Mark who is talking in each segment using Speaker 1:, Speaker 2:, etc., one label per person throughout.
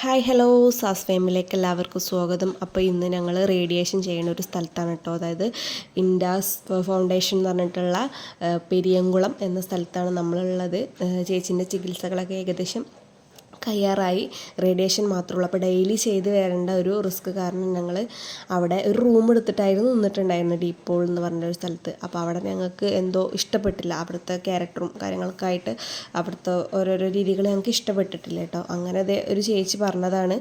Speaker 1: Hi hello. സാസ് ഫാമിലിയിലേക്ക് എല്ലാവർക്കും സ്വാഗതം. അപ്പോൾ ഇന്ന് ഞങ്ങൾ റേഡിയേഷൻ ചെയ്യുന്ന ഒരു സ്ഥലത്താണ് കേട്ടോ. അതായത് ഇൻഡാസ് ഫൗണ്ടേഷൻ എന്ന് പറഞ്ഞിട്ടുള്ള പെരിയങ്കുളം എന്ന സ്ഥലത്താണ് നമ്മളുള്ളത്. ചേച്ചീന്റെ ചികിത്സകളൊക്കെ ഏകദേശം കയ്യാറായി റേഡിയേഷൻ മാത്രമുള്ളൂ അപ്പോൾ ഡെയിലി ചെയ്ത് വരേണ്ട ഒരു റിസ്ക് കാരണം ഞങ്ങൾ അവിടെ ഒരു റൂം എടുത്തിട്ടായിരുന്നു നിന്നിട്ടുണ്ടായിരുന്നത് ഡീപ്പോൾ പോൾ എന്ന് പറഞ്ഞ ഒരു സ്ഥലത്ത്. അപ്പോൾ അവിടെ ഞങ്ങൾക്ക് എന്തോ ഇഷ്ടപ്പെട്ടില്ല. അവിടുത്തെ ക്യാരക്ടറും കാര്യങ്ങളൊക്കെ ആയിട്ട് അവിടുത്തെ ഓരോരോ രീതികൾ ഞങ്ങൾക്ക് ഇഷ്ടപ്പെട്ടിട്ടില്ല കേട്ടോ. അങ്ങനെ അതേ ഒരു ചേച്ചി പറഞ്ഞതാണ്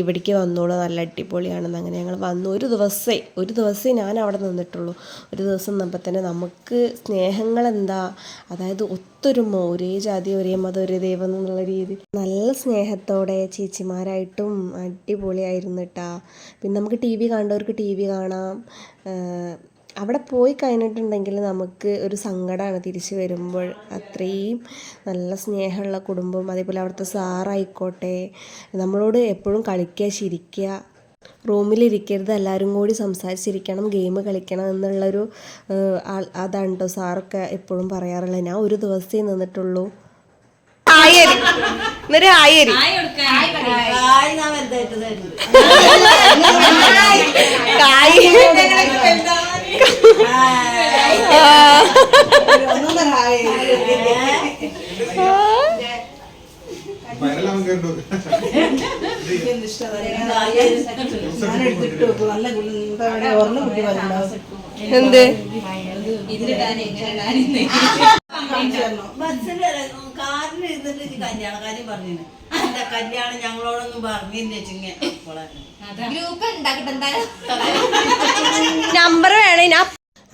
Speaker 1: ഇവിടേക്ക് വന്നോളൂ. നല്ല അടിപൊളിയാണെന്ന്. അങ്ങനെ ഞങ്ങൾ വന്നു. ഒരു ദിവസമേ ഒരു ദിവസമേ ഞാൻ അവിടെ നിന്നിട്ടുള്ളൂ. ഒരു ദിവസം നിന്നപ്പോൾ തന്നെ നമുക്ക് സ്നേഹങ്ങൾ എന്താ അതായത് ഒത്തൊരുമ ഒരേ ജാതി ഒരേ മതം ഒരേ ദൈവം എന്നുള്ള രീതി. നല്ല സ്നേഹത്തോടെ ചേച്ചിമാരായിട്ടും അടിപൊളിയായിരുന്നു കേട്ടാ പിന്നെ നമുക്ക് ടി വി കണ്ടവർക്ക് ടി വി കാണാം. അവിടെ പോയി കഴിഞ്ഞിട്ടുണ്ടെങ്കിൽ നമുക്ക് ഒരു സങ്കടമാണ് തിരിച്ചു വരുമ്പോൾ. അത്രയും നല്ല സ്നേഹമുള്ള കുടുംബം അതേപോലെ അവിടുത്തെ സാറായിക്കോട്ടെ നമ്മളോട് എപ്പോഴും കളിക്കുക ചിരിക്കുക. റൂമിലിരിക്കരുത് എല്ലാവരും കൂടി സംസാരിച്ചിരിക്കണം ഗെയിം കളിക്കണം എന്നുള്ളൊരു അതാണ് കേട്ടോ സാറൊക്കെ എപ്പോഴും പറയാറുള്ളത്. ഞാൻ ഒരു ദിവസമേ നിന്നിട്ടുള്ളൂ. ആയരി. എന്നിട്ട് ആയരി. കായ്. എന്ത്
Speaker 2: കാറിന് ഇരുന്നിട്ട് കല്യാണക്കാര്യം പറഞ്ഞു എന്റെ കല്യാണം ഞങ്ങളോടൊന്നും പറഞ്ഞില്ലേ ചിങ്ങ?
Speaker 3: ഗ്രൂപ്പ് ഉണ്ടാക്കിട്ടെന്തായാലും
Speaker 1: നമ്പർ വേണേ. ഞാൻ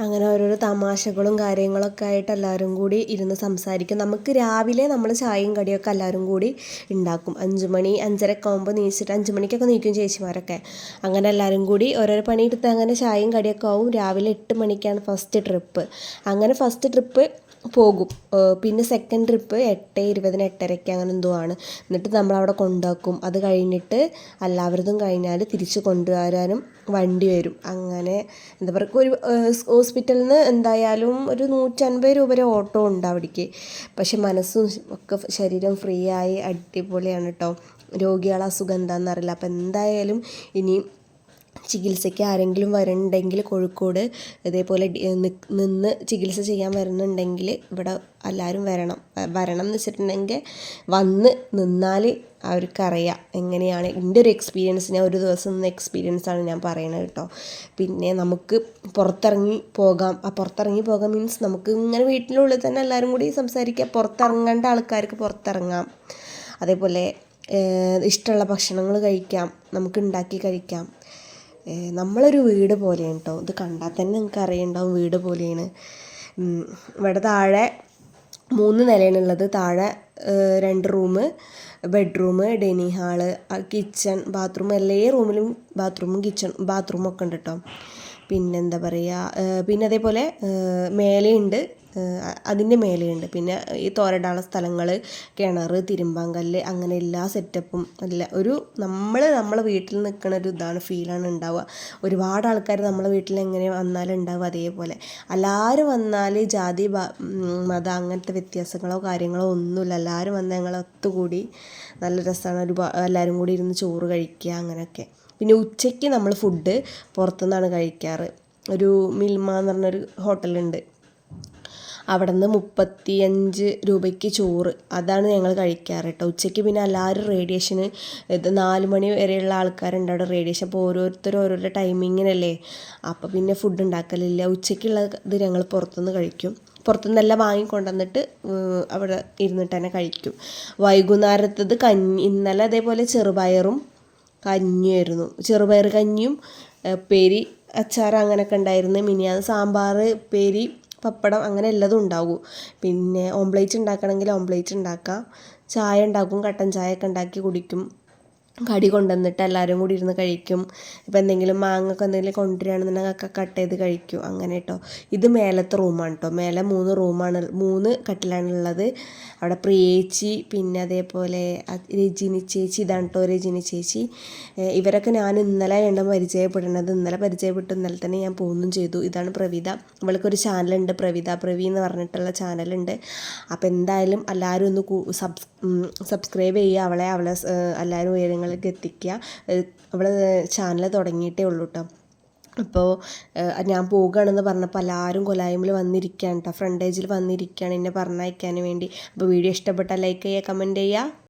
Speaker 1: അങ്ങനെ ഓരോരോ തമാശകളും കാര്യങ്ങളൊക്കെ ആയിട്ട് എല്ലാവരും കൂടി ഇരുന്ന് സംസാരിക്കും. നമുക്ക് രാവിലെ നമ്മൾ ചായയും കടിയൊക്കെ എല്ലാവരും കൂടി ഉണ്ടാക്കും. അഞ്ച് മണി അഞ്ചരക്കെ ആകുമ്പോൾ നീച്ചിട്ട് അഞ്ച് മണിക്കൊക്കെ നീക്കും ചേച്ചിമാരൊക്കെ. അങ്ങനെ എല്ലാവരും കൂടി ഓരോരോ പണിയെടുത്ത് അങ്ങനെ ചായയും കടിയൊക്കെ ആവും. രാവിലെ എട്ട് മണിക്കാണ് ഫസ്റ്റ് ട്രിപ്പ് അങ്ങനെ ഫസ്റ്റ് ട്രിപ്പ് പോകും. പിന്നെ സെക്കൻഡ് ട്രിപ്പ് എട്ട് ഇരുപതിന് എട്ടരയ്ക്ക് അങ്ങനെ എന്തോ ആണ്. എന്നിട്ട് നമ്മളവിടെ കൊണ്ടാക്കും. അത് കഴിഞ്ഞിട്ട് എല്ലാവരതും കഴിഞ്ഞാൽ തിരിച്ച് കൊണ്ടുവരാനും വണ്ടി വരും. അങ്ങനെ എന്താ പറയുക ഒരു ഹോസ്പിറ്റലിൽ നിന്ന് എന്തായാലും ഒരു നൂറ്റൻപത് രൂപ വരെ ഓട്ടോ ഉണ്ട് അവിടേക്ക്. പക്ഷെ മനസ്സും ഒക്കെ ശരീരം ഫ്രീ ആയി അടിപൊളിയാണ് കേട്ടോ രോഗികളെ അസുഖം എന്താണെന്നറിയില്ല അപ്പോൾ അപ്പം എന്തായാലും ഇനി ചികിത്സയ്ക്ക് ആരെങ്കിലും വരുന്നുണ്ടെങ്കിൽ കോഴിക്കോട് ഇതേപോലെ നിന്ന് ചികിത്സ ചെയ്യാൻ വരുന്നുണ്ടെങ്കിൽ ഇവിടെ എല്ലാവരും വരണം. വരണം എന്ന് വെച്ചിട്ടുണ്ടെങ്കിൽ വന്ന് നിന്നാൽ അവർക്കറിയാം എങ്ങനെയാണ്. എന്റെ ഒരു എക്സ്പീരിയൻസ് ഞാൻ ഒരു ദിവസം നിന്ന് ആണ് ഞാൻ പറയണത് കേട്ടോ. പിന്നെ നമുക്ക് പുറത്തിറങ്ങി പോകാം. ആ പുറത്തിറങ്ങി പോകാം മീൻസ് നമുക്ക് ഇങ്ങനെ വീട്ടിനുള്ളിൽ തന്നെ എല്ലാവരും കൂടി സംസാരിക്കാം പുറത്തിറങ്ങേണ്ട ആൾക്കാർക്ക് പുറത്തിറങ്ങാം. അതേപോലെ ഇഷ്ടമുള്ള ഭക്ഷണങ്ങൾ കഴിക്കാം. നമുക്ക് ഉണ്ടാക്കി കഴിക്കാം. നമ്മളൊരു വീട് പോലെയാണ് കേട്ടോ ഇത് കണ്ടാൽ തന്നെ നിങ്ങൾക്ക് അറിയുണ്ടാവും വീട് പോലെയാണ്. ഇവിടെ താഴെ മൂന്ന് നിലയാണ് ഉള്ളത് താഴെ രണ്ട് room bedroom dining hall kitchen bathroom എല്ലാ റൂമിലും ബാത്റൂമും കിച്ചൺ ബാത്റൂമൊക്കെ ഉണ്ട് കേട്ടോ പിന്നെന്താ പറയുക പിന്നെ അതേപോലെ മേലെയുണ്ട് അതിന്റെ മേലെയുണ്ട്. പിന്നെ ഈ തോരടാനുള്ള സ്ഥലങ്ങൾ കിണർ തിരുമ്പാങ്കല്ല് അങ്ങനെ എല്ലാ സെറ്റപ്പും അല്ല ഒരു നമ്മൾ നമ്മളെ വീട്ടിൽ നിൽക്കുന്ന ഒരു ഇതാണ് ഫീലാണ് ഉണ്ടാവുക. ഒരുപാട് ആൾക്കാർ നമ്മളെ വീട്ടിൽ എങ്ങനെ വന്നാലും ഉണ്ടാവുക അതേപോലെ. എല്ലാവരും വന്നാൽ ജാതി മത അങ്ങനത്തെ വ്യത്യാസങ്ങളോ കാര്യങ്ങളോ ഒന്നുമില്ല. എല്ലാവരും വന്ന് ഞങ്ങൾ ഒത്തുകൂടി നല്ല രസമാണ് ഒരു എല്ലാവരും കൂടി ഇരുന്ന് ചോറ് കഴിക്കുക അങ്ങനെയൊക്കെ. പിന്നെ ഉച്ചയ്ക്ക് നമ്മൾ ഫുഡ് പുറത്തുനിന്നാണ് കഴിക്കാറ്. ഒരു മിൽമ എന്ന് പറഞ്ഞൊരു ഹോട്ടലുണ്ട് അവിടെ നിന്ന് മുപ്പത്തിയഞ്ച് രൂപയ്ക്ക് ചോറ്. അതാണ് ഞങ്ങൾ കഴിക്കാറ് കേട്ടോ. ഉച്ചയ്ക്ക് പിന്നെ എല്ലാവരും റേഡിയേഷന് ഇത് നാല് മണി വരെയുള്ള ആൾക്കാരുണ്ട് അവിടെ റേഡിയേഷൻ അപ്പോൾ ഓരോരുത്തർ ഓരോരോ ടൈമിങ്ങിനല്ലേ അപ്പോൾ പിന്നെ ഫുഡ് ഉണ്ടാക്കലില്ല. ഉച്ചയ്ക്കുള്ള ഇത് ഞങ്ങൾ പുറത്തുനിന്ന് കഴിക്കും. പുറത്തുനിന്നെല്ലാം വാങ്ങിക്കൊണ്ടുവന്നിട്ട് അവിടെ ഇരുന്നിട്ട് തന്നെ കഴിക്കും. വൈകുന്നേരത്തത് കഞ്ഞി ഇന്നലെ അതേപോലെ ചെറുപയറും കഞ്ഞിയായിരുന്നു. ചെറുപയർ കഞ്ഞിയും പേരി അച്ചാർ അങ്ങനെയൊക്കെ ഉണ്ടായിരുന്നു. മിനിയാന്ന് സാമ്പാർ ഉപ്പേരി പപ്പടം അങ്ങനെ എല്ലതും ഉണ്ടാകും. പിന്നെ ഓംപ്ലേറ്റ് ഉണ്ടാക്കണമെങ്കിൽ ഓംപ്ലേറ്റ് ഉണ്ടാക്കാം. ചായ ഉണ്ടാക്കും കട്ടൻ ചായ ഒക്കെ ഉണ്ടാക്കി കുടിക്കും. കടി കൊണ്ടുവന്നിട്ട് എല്ലാവരും കൂടി ഇരുന്ന് കഴിക്കും. ഇപ്പം എന്തെങ്കിലും മാങ്ങ ഒക്കെ എന്തെങ്കിലും കൊണ്ടുവരികയാണെന്നുണ്ടെങ്കിൽ ഒക്കെ കട്ട് ചെയ്ത് കഴിക്കും. അങ്ങനെ കേട്ടോ ഇത് മേലത്തെ റൂമാണ് കേട്ടോ മേലെ മൂന്ന് റൂമാണ് മൂന്ന് കട്ടിലാണുള്ളത് അവിടെ പ്രിയേച്ചി പിന്നെ അതേപോലെ അത് രജിനി ചേച്ചി ഇതാണ് കേട്ടോ രജിനി ചേച്ചി. ഇവരൊക്കെ ഞാൻ ഇന്നലെ രണ്ടും പരിചയപ്പെടുന്നത് ഇന്നലെ പരിചയപ്പെട്ടു ഇന്നലെ തന്നെ ഞാൻ പോകുന്നും ചെയ്തു. ഇതാണ് പ്രവിത. ഇവൾക്കൊരു ചാനലുണ്ട് പ്രവിത പ്രവി എന്ന് പറഞ്ഞിട്ടുള്ള ചാനലുണ്ട് അപ്പോൾ എന്തായാലും എല്ലാവരും ഒന്ന് സബ്സ് സബ്സ്ക്രൈബ് ചെയ്യുക. അവളെ അവളെ എല്ലാവരും ഉയരങ്ങൾ ഞങ്ങൾക്ക് എത്തിക്കുക. അവൾ ചാനൽ തുടങ്ങിയിട്ടേ ഉള്ളൂ കേട്ടോ അപ്പോൾ ഞാൻ പോകുകയാണെന്ന് പറഞ്ഞപ്പോൾ എല്ലാവരും കൊലായ്മയിൽ വന്നിരിക്കുകയാണ് കേട്ടോ ഫ്രണ്ടേജിൽ വന്നിരിക്കുകയാണ് എന്നെ പറഞ്ഞയക്കാൻ വേണ്ടി. അപ്പോൾ വീഡിയോ ഇഷ്ടപ്പെട്ടാൽ ലൈക്ക് ചെയ്യുക കമന്റ് ചെയ്യുക.